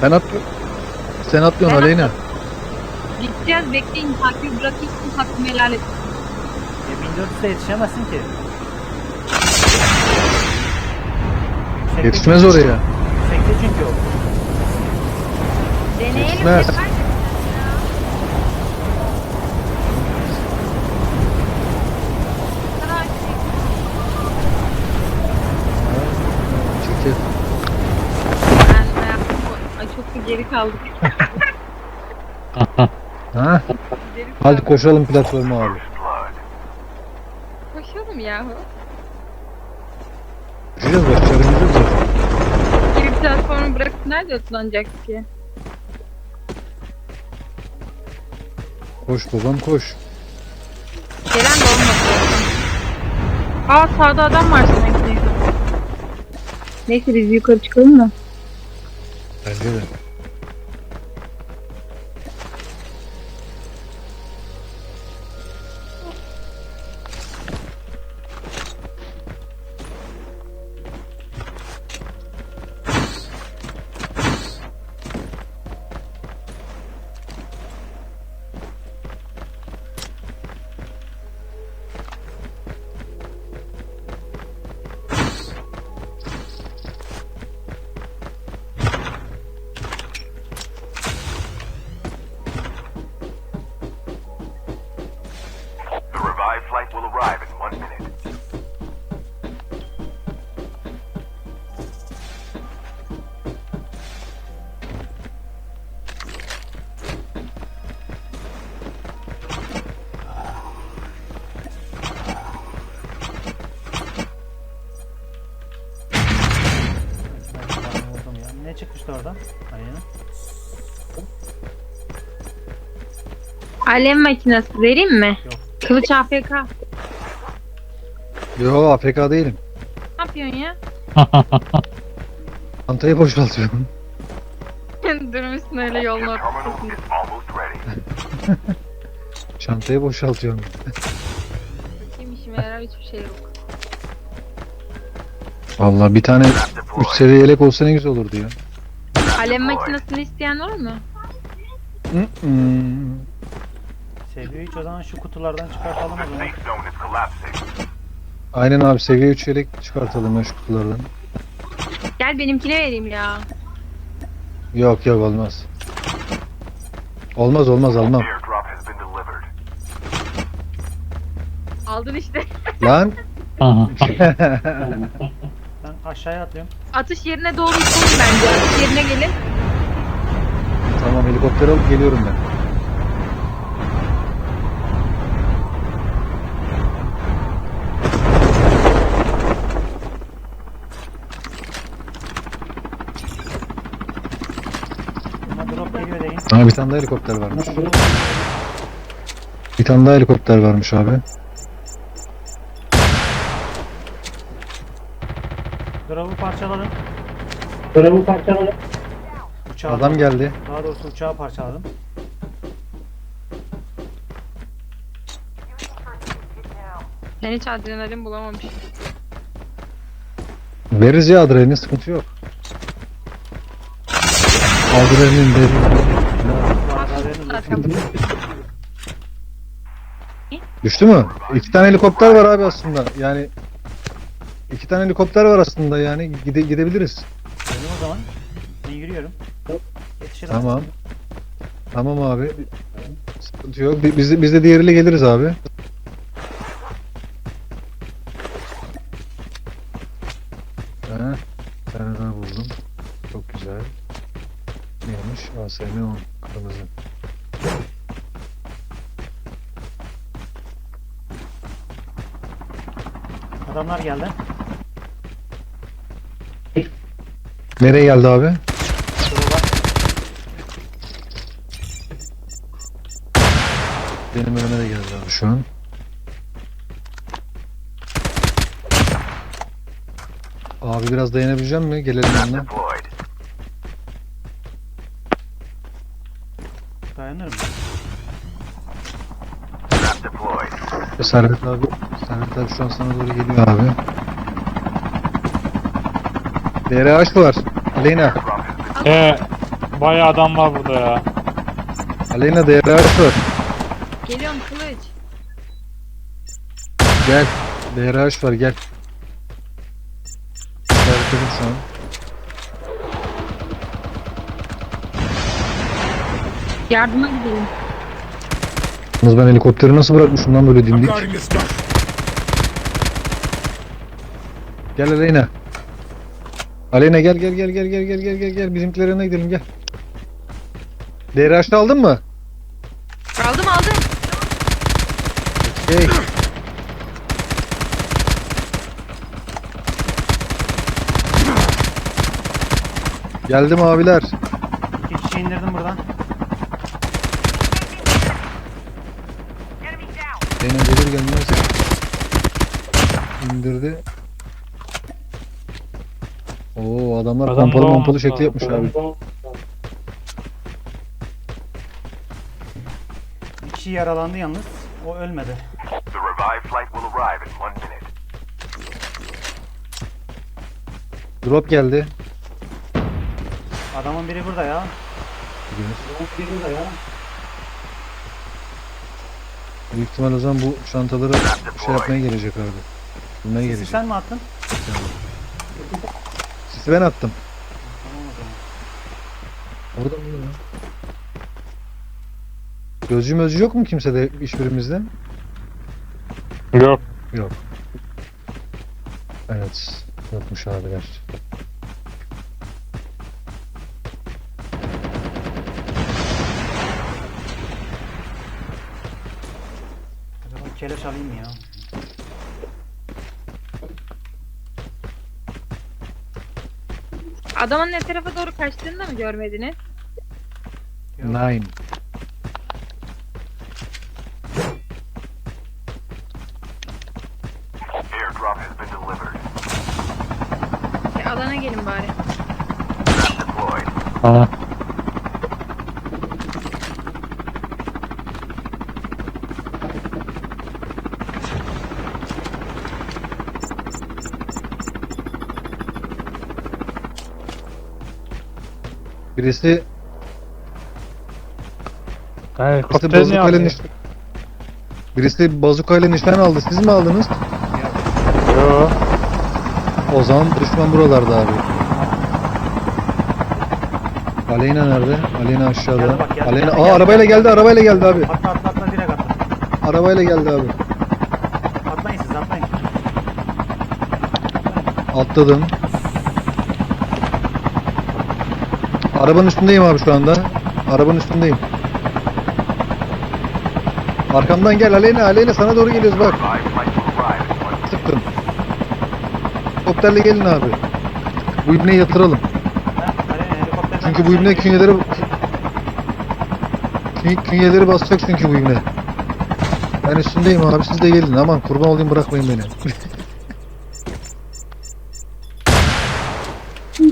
Sen at. Sen atlıyorsun Ben Aleyna. Gideceğiz bekleyin takibi bırakırsın hakkımı helal et. E, 1400'e yetişemezsin ki. Yetişmez oraya. Yüksekte çünkü o. Deneyelim. Yetişmez. yeter. Kadar şey. Çekil. Ben hayatım bu- Ay çok bir geri kaldık. Ha? Hadi kaldık. koşalım platforma abi. Koşalım yahu. Başarımız yok zaten. Geri platformu bırakıp nerede oturanacak ki? Koş babam koş. Gelen de olmadı. Aa sağda adam var sanki. Neyse biz yukarı çıkalım da. Bence de. Alem makinesi vereyim mi? Yok. Kılıç AFK. Yo AFK değilim. Ne yapıyorsun ya? Çantayı boşaltıyorum. Durmuşsun öyle yolun ortasında. Çantayı boşaltıyorum. Bakayım işime yarar hiçbir şey yok. Vallahi bir tane 3 seviye yelek olsa ne güzel olurdu ya. Alem makinesini isteyen var mı? Mm-mm. Seviye 3 o zaman şu kutulardan çıkartalım o zaman. Aynen abi seviye 3 yelek çıkartalım ya şu kutulardan. Gel benimkine vereyim ya. Yok yok olmaz. Olmaz olmaz almam. Aldın işte. Lan. Ben aşağıya atlıyorum. Atış yerine doğru koyun bence. Atış yerine gelin. tamam helikopter alıp geliyorum ben. Buna drop geliyor deyin. Ha bir tane daha helikopter varmış. Bir tane daha helikopter varmış abi. Drop'u parçaladım. Drop'u parçaladım. Uçağı, Adam geldi. Daha doğrusu uçağı parçaladım. Ben hiç adrenalin bulamamışım. Veririz ya adrenalin sıkıntı yok. Adrenalin de Bu arada haberiniz olsun. Zaten Düştü mü? İki tane helikopter var abi aslında. Yani iki tane helikopter var aslında yani gide gidebiliriz. Gidelim o zaman. Ben yürüyorum. Yetişirim. Tamam. Tamam abi. Sıkıntı yok. Bi- Biz de, biz de diğeriyle geliriz abi. Ha, bir tane daha buldum. Çok güzel. Neymiş? ASM 10 kırmızı. Adamlar geldi. Nereye geldi abi? Benim önüme de geldi abi şu an. Abi biraz dayanabilecek mi? Gelelim yanına. Servet abi, Servet abi şu an sana doğru geliyor abi. DRH var. Aleyna. Ee, Bayağı adam var burada ya. Aleyna DRH var. Geliyorum kılıç. Gel. DRH var gel. İşaretledim şu an. Yardıma gidelim. Yalnız ben helikopteri nasıl bırakmışım lan böyle dimdik. Gel Aleyna. Aleyna gel gel gel gel gel gel gel gel gel bizimkilerin yanına gidelim gel. DRH'da aldın mı? Aldım aldım. Hey. Geldim abiler. İki kişi indirdim buradan. Aleyna gelir gelmez. İndirdi. Oo adamlar Adam pompalı pompalı şekli yapmış abi. Bir kişi yaralandı yalnız. O ölmedi. The revived flight will arrive in one minute. Drop geldi. Adamın biri burada ya. Büyük ihtimal o zaman bu çantaları şey yapmaya gelecek abi. Bulmaya Sisi gelecek. sen mi attın? Sisi ben attım. Tamam o zaman. Orada mı ya? Gözcü mözcü yok mu kimsede hiçbirimizde? Yok. Yok. Evet. Yokmuş abiler. taş ya. Adamın ne tarafa doğru kaçtığını da mı görmediniz? Nine. Ya alana gelin bari. Aa. Birisi, Yani birisi helikopter niye bazukayla alıyor? niş... Birisi bazukayla nişan aldı. Siz mi aldınız? Yo. O zaman düşman buralarda abi. Aleyna nerede? Aleyna aşağıda. Geldi bak, geldi, Aleyna geldi, Aa geldi, arabayla geldi. geldi, arabayla geldi abi. Atla atla atla direkt atla. Arabayla geldi abi. Atlayın siz atlayın. Atladım. Arabanın üstündeyim abi şu anda. Arabanın üstündeyim. Arkamdan gel Aleyna, Aleyna sana doğru geliyoruz bak. Sıktım. Helikopterle gelin abi. Bu ibneyi yatıralım. Çünkü bu ibne künyeleri... Kü- Künyeleri basacak çünkü bu ibne. Ben üstündeyim abi siz de gelin. Aman kurban olayım bırakmayın beni.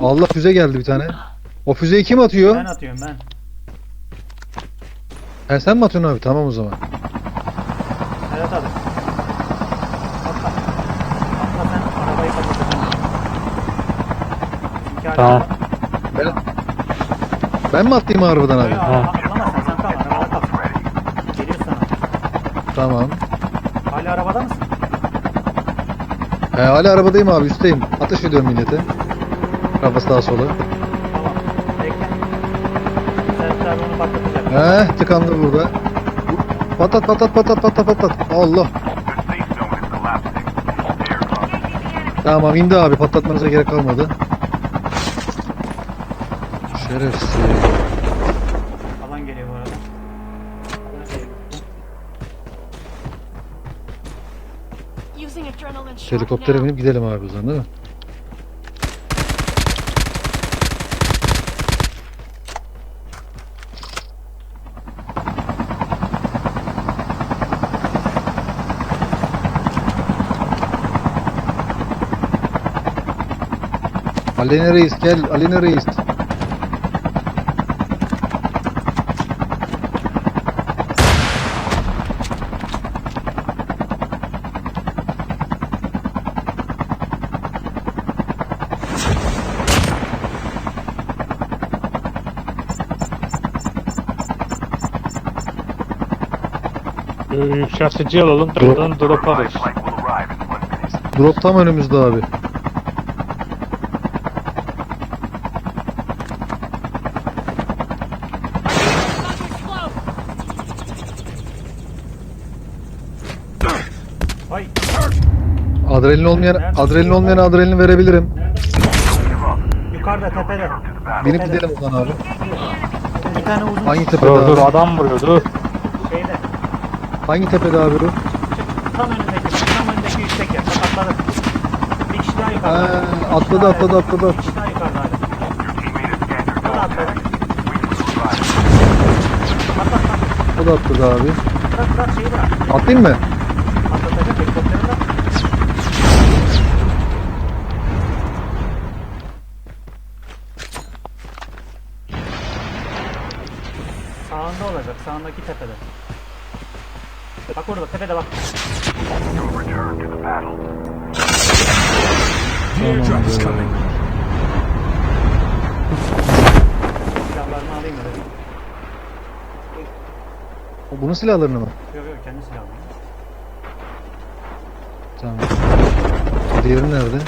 Allah füze geldi bir tane. O füzeyi kim atıyor? Ben atıyorum ben. Ha, sen mi atıyorsun abi? Tamam o zaman. Evet abi. Atla. Atla sen arabayı. Bizimki Tamam. Ben, ben mi atlayayım arabadan abi? Yok, Ha. atlama sen sen kal arabada kal. Geliyor sana. Tamam. Hala arabada mısın? He, hala arabadayım abi üstteyim. Ateş ediyorum millete. Kafası daha sola. Tamam. Bekle. Serhat abi onu patlatacak. He tıkandı burada. Patat patat patat patat patat. Allah. Tamam indi abi patlatmanıza gerek kalmadı. Şerefsiz. Alan geliyor bu arada. Helikoptere binip gidelim abi o zaman değil mi? Aleyna Reis gel Aleyna Reis. Ee, Yükseltici alalım. Drop'tan drop. Drop tam önümüzde abi. Adrenalin olmayan adrenalin olmayan adrenalin verebilirim. yukarıda tepede. Binip gidelim o zaman abi. Bir tane uzun Hangi tepede Dur dur abi? adam vuruyor dur. şeyde. Hangi tepede abi bu? Tam önündeki, tam önündeki yüksek yer. Bak atladı. Bir kişi daha yukarıda. Kişi atladı, atladı, atladı. Bir kişi daha yukarıda. O da atladı. O da abi. Şeyi bırak. Atlayayım mı? Sağında olacak, sağındaki tepede. Bak orada, tepede bak. To the battle. Silahlarını alayım dedim. O Bunun silahlarını mı? Yok yok, kendi silahını. Tamam. Diğeri nerede?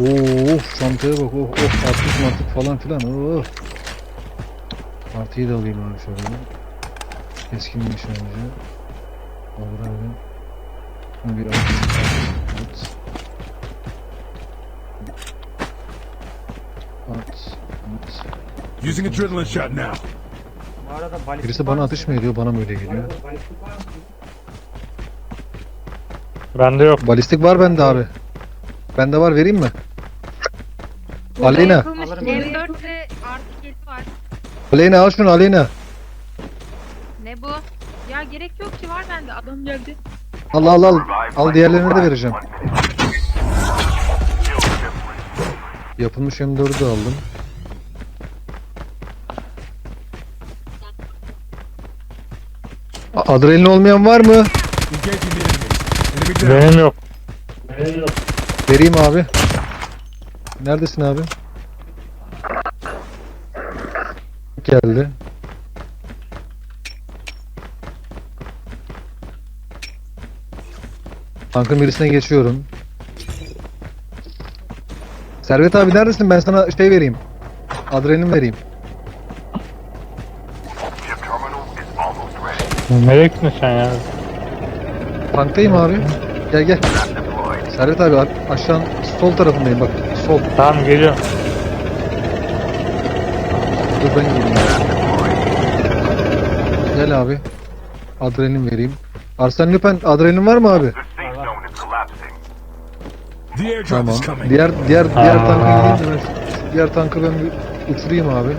Oo, çantaya bak. Oh, oh artık martık falan filan. Oh. Artıyı da alayım abi şöyle. Keskin nişancı. Olur abi. Bunu bir atayım. At. At. At. Using adrenaline shot now. Bu arada balistik Birisi bana atış mı ediyor? Bana mı öyle geliyor? Bende yok. Balistik var bende abi. Bende var vereyim mi? Aleyna. Yapılmış Alırım. M4 ve artı 7 var. Aleyna al şunu Aleyna. Ne bu? Ya gerek yok ki var bende. Adam geldi. Al al al. Al will de vereceğim. Yapılmış M4'ü de aldım. A- Adrenalin olmayan var mı? Benim yok. Vereyim abi. Neredesin abi? Geldi. Tankın birisine geçiyorum. Servet abi neredesin? Ben sana şey vereyim. Adrenalin vereyim. Nereye gittin sen ya? Tanktayım abi. Gel gel. Servet abi aşağı sol tarafındayım bak. Sol. Tamam geliyorum. Dur ben geleyim. Gel abi. Adrenalin vereyim. Arslan Lüpen adrenalin var mı abi? Tamam. Diğer diğer diğer Aa. tanka gideyim de ben diğer tankı ben bir uçurayım abi.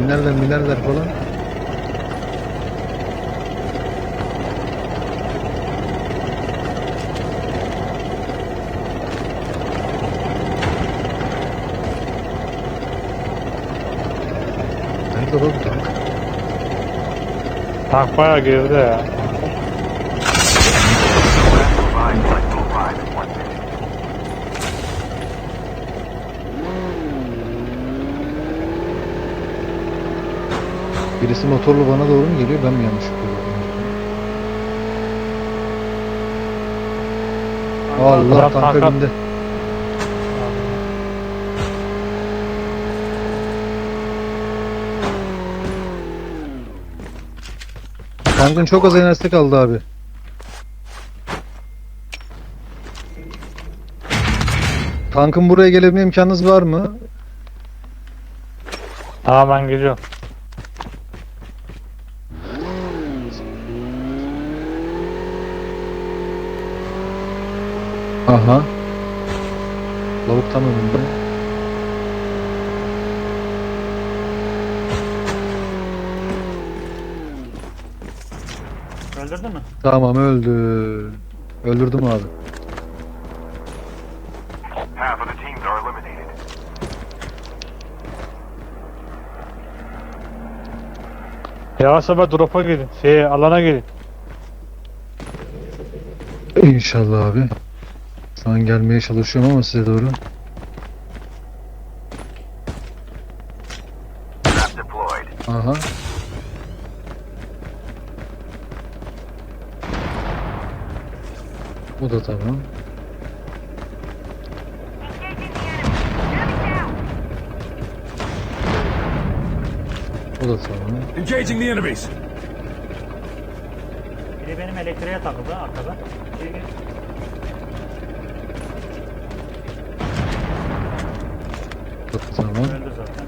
Binerler binerler falan. Nerede lan tank? Bayağı geride ya. Birisi motorlu bana doğru mu geliyor ben mi yanlış yapıyorum? Allah tank önünde. Tankın çok az enerjisi kaldı abi. Tankın buraya gelebilme imkanınız var mı? Tamam ben geliyorum. Aha. Lavuk tam önünde. Öldürdün mü? Tamam öldü. Öldürdüm abi. Half of the teams are eliminated. Yavaş yavaş drop'a gelin. Şey alana gelin. İnşallah abi. Şu an gelmeye çalışıyorum ama size doğru. Trap deployed. Aha. Bu da tamam. Bu da tamam. Engaging the enemies. Biri benim elektriğe takıldı arkada. Bu da tamam. öldü zaten.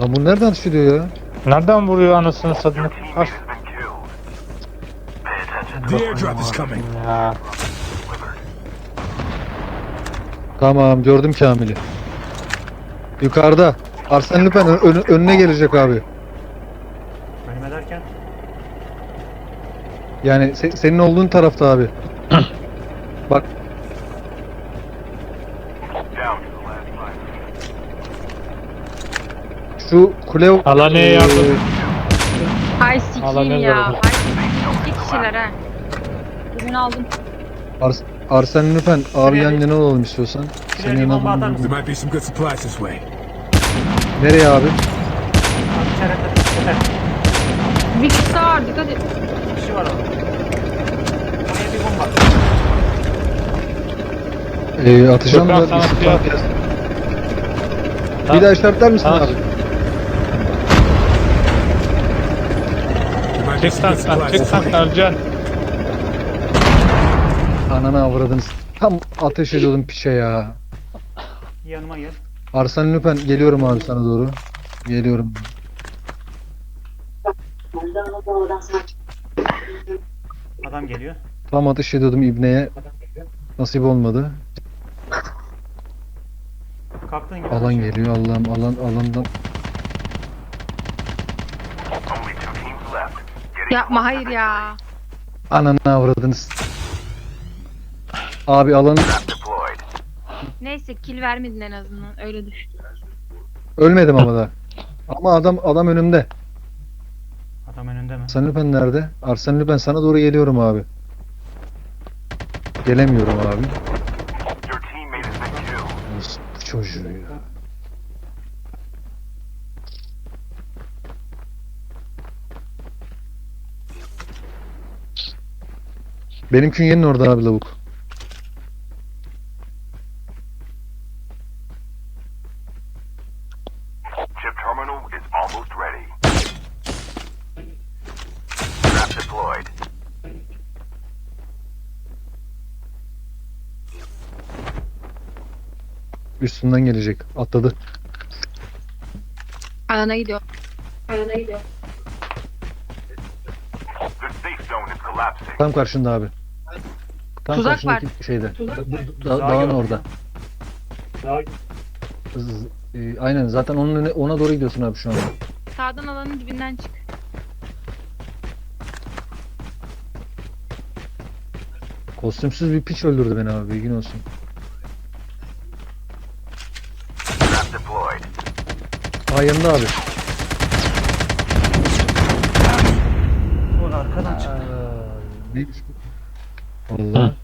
Lan bu nereden düşüyor ya? Nereden vuruyor anasını satayım? Kaç. Airdrop is coming. Ya. Tamam gördüm Kamil'i. Yukarıda. Arsene Lupin ön- ön- önüne gelecek abi. Önüme derken Yani se- senin olduğun tarafta abi. Bak Down to the last five. şu kule... Allah neye yardım? Ay sikiyim ne ya. Ay iki kişiler ha. Birini aldım. Ars Arsene Lupin abi yan yana olalım istiyorsan. Şuraya Senin bir yanına bomba atar bulundum. mısın? There might be some good supplies this way. Nereye abi? Abi işaretle. Yeter. Bir kişi daha var dikkat et. Bir kişi var orada. Oraya bir bomba. Ee, atacağım da sana bir fark yaz. Bir daha işaretler misin Tamam. abi? There might be Çık some good çık supplies this way. öleceksin. Ananı avradınız. Tam ateş ediyordum piçe ya. Yanıma gel. Arsene Lupin geliyorum abi sana doğru. Geliyorum. Adam geliyor. Tam ateş ediyordum ibneye. Nasip olmadı. Kalktığın gibi. Alan kaçıyor. geliyor Allah'ım alan alandan. Yapma hayır ya. Ananı avradınız. Abi alanı. Neyse kill vermedin en azından öyle düşün. ölmedim ama da. Ama adam adam önümde. Adam önünde mi? Arsene Lupin nerede? Arsene Lupin sana doğru geliyorum abi. Gelemiyorum abi. Nasıl bu çocuğu ya? Benim künyenin orada abi lavuk. Üstünden gelecek. Atladı. Alana gidiyor. Alana gidiyor. Tam karşında abi. Tam Tuzak karşındaki şeyde. Da- da- Tuzağa dağın orada. Z- e, aynen zaten onun öne- ona doğru gidiyorsun abi şu anda. Sağdan alanın dibinden çık. Kostümsüz bir piç öldürdü beni abi bilgin olsun. Yanında abi. Bu arkadan çıktı. Neymiş bu? Valla.